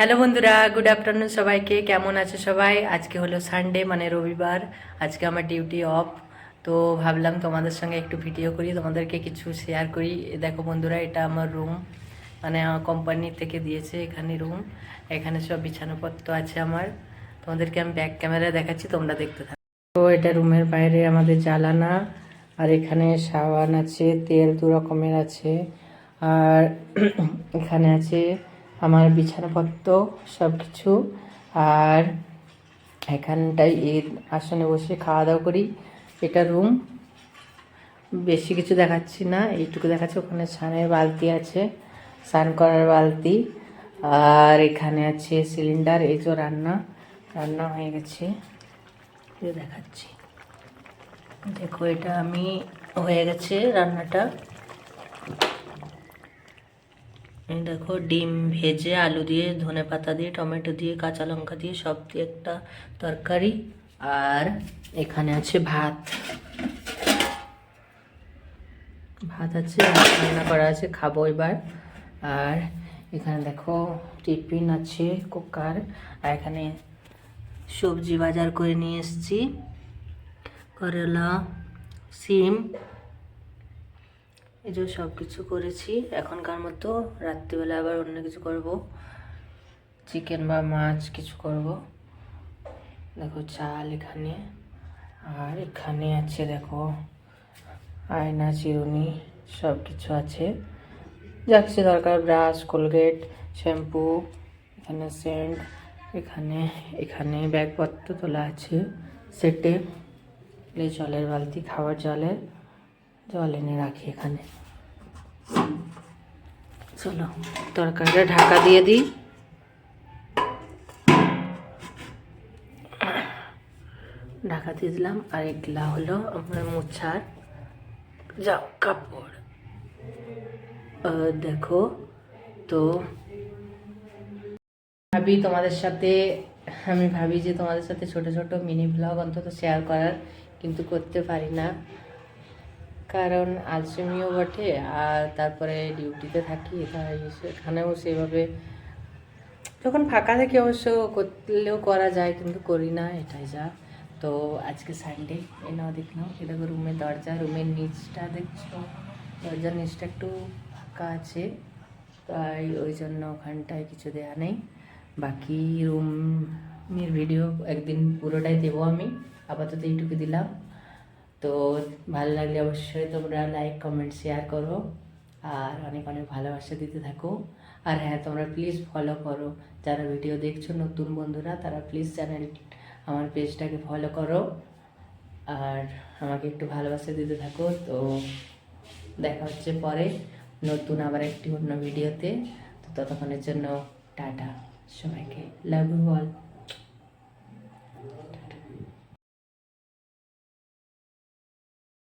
Hello বন্ধুরা good afternoon সবাইকে। কেমন আছে সবাই? আজকে হলো সানডে মানে রবিবার। আজকে আমার ডিউটি অফ তো ভাবলাম তোমাদের সঙ্গে একটু ভিডিও করি, তোমাদেরকে কিছু শেয়ার করি। দেখো বন্ধুরা, এটা আমার রুম মানে আমার কোম্পানি থেকে দিয়েছে এখানে রুম এখানে সব বিছানাপত্র আছে আমার। তোমাদেরকে আমি ব্যাক ক্যামেরায় দেখাচ্ছি, তোমরা দেখতে থাকো। তো এটা রুমের বাইরে আমাদের জ্বালানা। আর এখানে সাবান আছে, তেল দু রকমের আছে। আর এখানে আছে আমার বিছানাপত্র সব কিছু আর এখানটায় এই আসনে বসে খাওয়া দাওয়া করি। এটা রুম বেশি কিছু দেখাচ্ছি না, এইটুকু দেখাচ্ছি। ওখানে স্নানের বালতি আছে, স্নান করার বালতি। আর এখানে আছে সিলিন্ডার এই যে রান্না। রান্না হয়ে গেছে। দেখাচ্ছি। দেখো, এটা আমি হয়ে গেছে রান্নাটা এই দেখো, ডিম ভেজে আলু দিয়ে, ধনে পাতা দিয়ে, টমেটো দিয়ে, কাঁচা লঙ্কা দিয়ে, সব দিয়ে একটা তরকারি। আর এখানে আছে ভাত। ভাত আছে রান্না করা আছে, খাব এবার। আর এখানে দেখো, টিফিন আছে, কুকার। আর এখানে সবজি বাজার করে নিয়ে এসেছি। করলা, সিম এই যে সব কিছু করেছি। এখনকার মতো রাত্রিবেলা আবার অন্য কিছু করব। চিকেন বা মাছ কিছু করব। দেখো চাল এখানে, আর এখানে আছে দেখো আয়না, চিরুনি সব কিছু আছে। যা কিছু দরকার, ব্রাশ, কোলগেট, শ্যাম্পু, এখানে সেন্ট, এখানে এখানে ব্যাগপত্র তোলা আছে, সেটে জলের বালতি খাবার জলের। জল এনে রাখি এখানে। চলো, তরকারিটা ঢাকা দিয়ে দিই। ঢাকা দিয়ে দিলাম, আর এগুলা হলো আমার মোছার যাও কাপড়। দেখো, তো ভাবি তোমাদের সাথে, আমি ভাবি যে তোমাদের সাথে ছোট ছোট মিনি ব্লগ অন্তত শেয়ার করার, কিন্তু করতে পারি না। কারণ আলসেমিও বটে, আর তারপরে ডিউটিতে থাকি, তাই সেখানেও সেভাবে যখন ফাঁকা থাকি অবশ্য করলেও করা যায়, কিন্তু করি না, এটাই যা। তো আজকে সানডে এ নাও দেখলাম এটা দেখো রুমের দরজা, রুমের নিচটা দেখছ, দরজার নিচটা একটু ফাঁকা আছে, তাই ওই জন্য ওখানটায় কিছু দেয়া নেই। বাকি রুমের ভিডিও একদিন পুরোটাই দেবো আমি, আপাতত এইটুকু দিলাম। তো ভালো লাগলে অবশ্যই তোমরা লাইক কমেন্ট শেয়ার করো। আর অনেক অনেক ভালোবাসা দিতে থাকো। আর হ্যাঁ তোমরা প্লিজ ফলো করো। যারা ভিডিও দেখছ, নতুন বন্ধুরা, তারা প্লিজ চ্যানেল আমার পেজটাকে ফলো করো। আর আমাকে একটু ভালোবাসা দিতে থাকো। তো দেখা হচ্ছে পরে নতুন আবার একটি অন্য ভিডিওতে তো। ততক্ষণের জন্য টাটা সবাইকে। Love you all